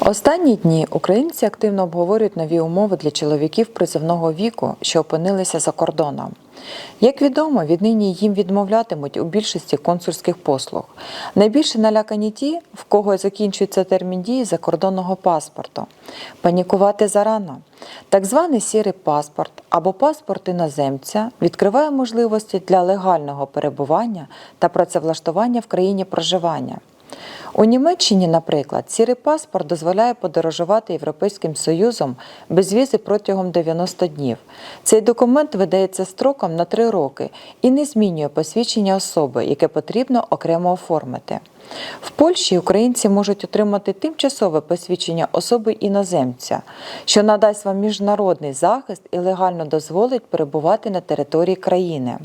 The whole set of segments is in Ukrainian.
Останні дні українці активно обговорюють нові умови для чоловіків призовного віку, що опинилися за кордоном. Як відомо, віднині їм відмовлятимуть у більшості консульських послуг. Найбільше налякані ті, в кого закінчується термін дії закордонного паспорту. Панікувати зарано. Так званий сірий паспорт або паспорт іноземця відкриває можливості для легального перебування та працевлаштування в країні проживання. У Німеччині, наприклад, сірий паспорт дозволяє подорожувати Європейським Союзом без візи протягом 90 днів. Цей документ видається строком на 3 роки і не змінює посвідчення особи, яке потрібно окремо оформити. В Польщі українці можуть отримати тимчасове посвідчення особи іноземця, що надасть вам міжнародний захист і легально дозволить перебувати на території країни.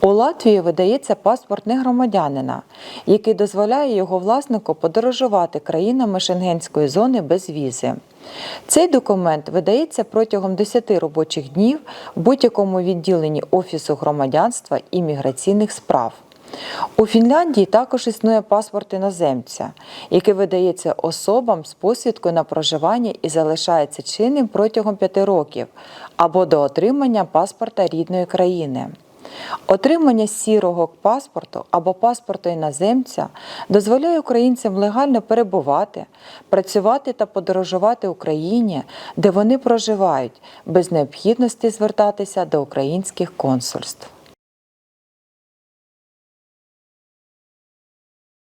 У Латвії видається паспорт негромадянина, який дозволяє його власнику подорожувати країнами Шенгенської зони без візи. Цей документ видається протягом 10 робочих днів в будь-якому відділенні Офісу громадянства і міграційних справ. У Фінляндії також існує паспорт іноземця, який видається особам з посвідкою на проживання і залишається чинним протягом 5 років або до отримання паспорта рідної країни. Отримання сірого паспорту або паспорту іноземця дозволяє українцям легально перебувати, працювати та подорожувати Україні, де вони проживають, без необхідності звертатися до українських консульств.